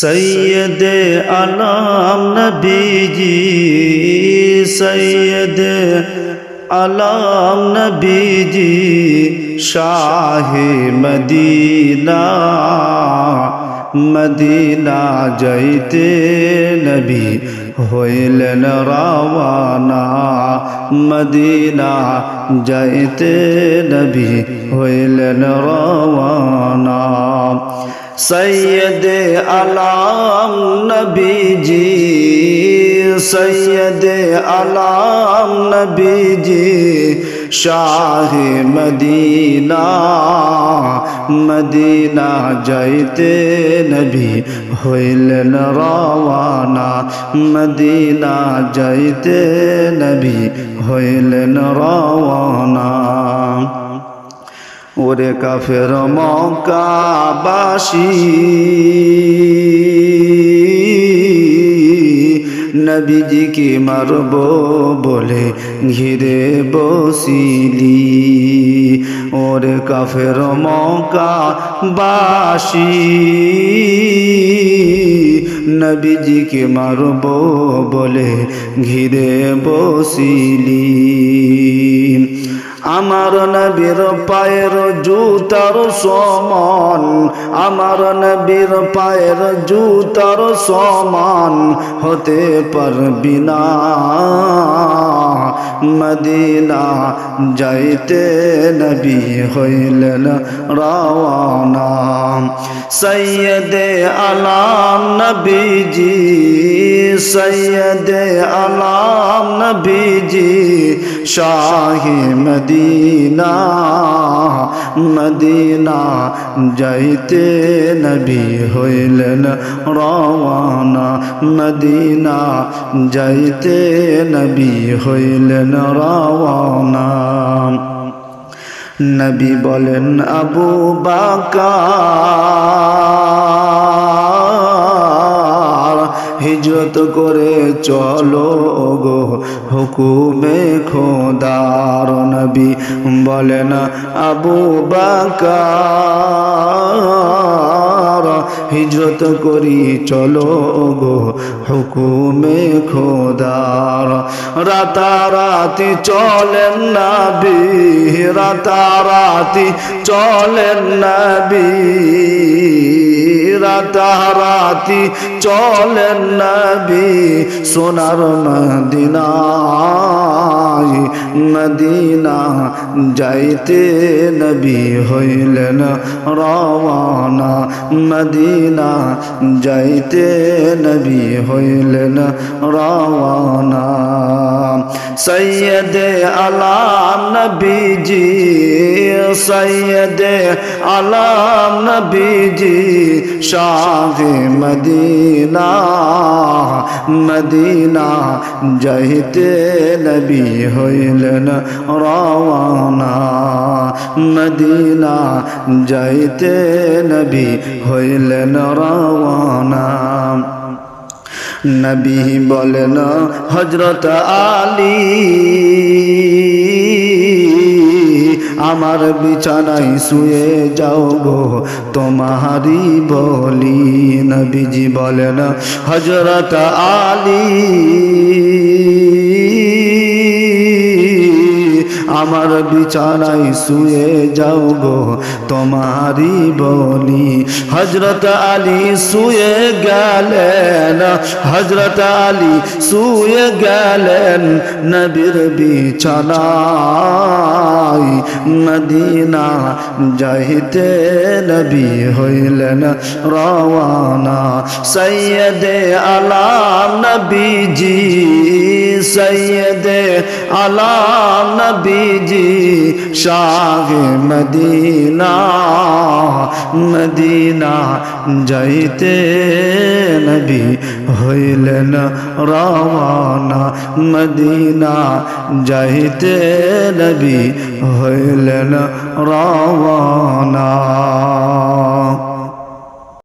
সৈয়দ আলাম নবীজি সৈয়দ আলাম নবীজি শাহ মদিনা মদিনা যাইতে নবী হইলেন রাওয়ানা মদিনা যাইতে নবী হইলেন রাওয়ানা সৈয়দ আলাম নবীজি, সৈয়দ আলাম নবীজি, শাহ মদিনা মদিনা যাইতে নবী হইলেন রওয়ানা, মদিনা যাইতে নবী হইলেন রওয়ানা। ওরে কাফের মকাবাসী নবীজিকে মারব বলে ঘিরে বসিলি। ওরে কাফের মকা বাসি নবীজিকে মারব বলে ঘিরে বসিলি। আমার নবীর পায়ের জুতার সমান আমার নবীর পায়ের জুতার সমান হতে পারবি না। মদিনা যাইতে নবী হইলেন রাওয়ানা। সৈয়দ আলাম নবীজি, সৈয়দ আলাম নবীজি, শাহি মদিনা মদিনা যাইতে নবী হইলেন রওয়ানা। মদিনা যাইতে নবী হইলেন রওয়ানা নবী বলেন, আবু বাকার, হিজরত করে চলো গো হুকুমে খোদার। নবী বলেন, আবু বাকার হিজরত করি, চলো গো হুকুমে খোদার। রাতারাতি চলেন নবী, রাতারাতি চলেন নবী। রাতারাতি চলেন নবী, সোনার মদিনায়, মদিনা যাইতে নবী হইলেন রওয়ানা। মদিনা যাইতে নবী হইলেন রওয়ানা। সৈয়দ আলাম নবীজি, সৈয়দ আলাম নবীজি, শাহ মদিনা মদিনা যাইতে নবী হইলেন রওয়ানা। মদিনা যাইতে নবী হইলেন রওয়ানা নবী বলেন হজরত আলী, আমার বিছানায় শুয়ে যাও গো তোমারি বলি। নবীজি বলেন হজরত আলী আমার বিছানায় শুয়ে যাও গো তোমারি বলি। হজরত আলী শুয়ে গেলেন হজরত আলী শুয়ে গেলেন নবীর বিছানায়। মদিনা যাইতে নবী হইলেন, রওয়ানা। সৈয়দ আলাম নবীজি সৈয়দ আলাম নবীজি শাহ মদিনা মদিনা যাইতে নবী হইলেন রওয়ানা, মদিনা যাইতে নবী হইলেন রওয়ানা।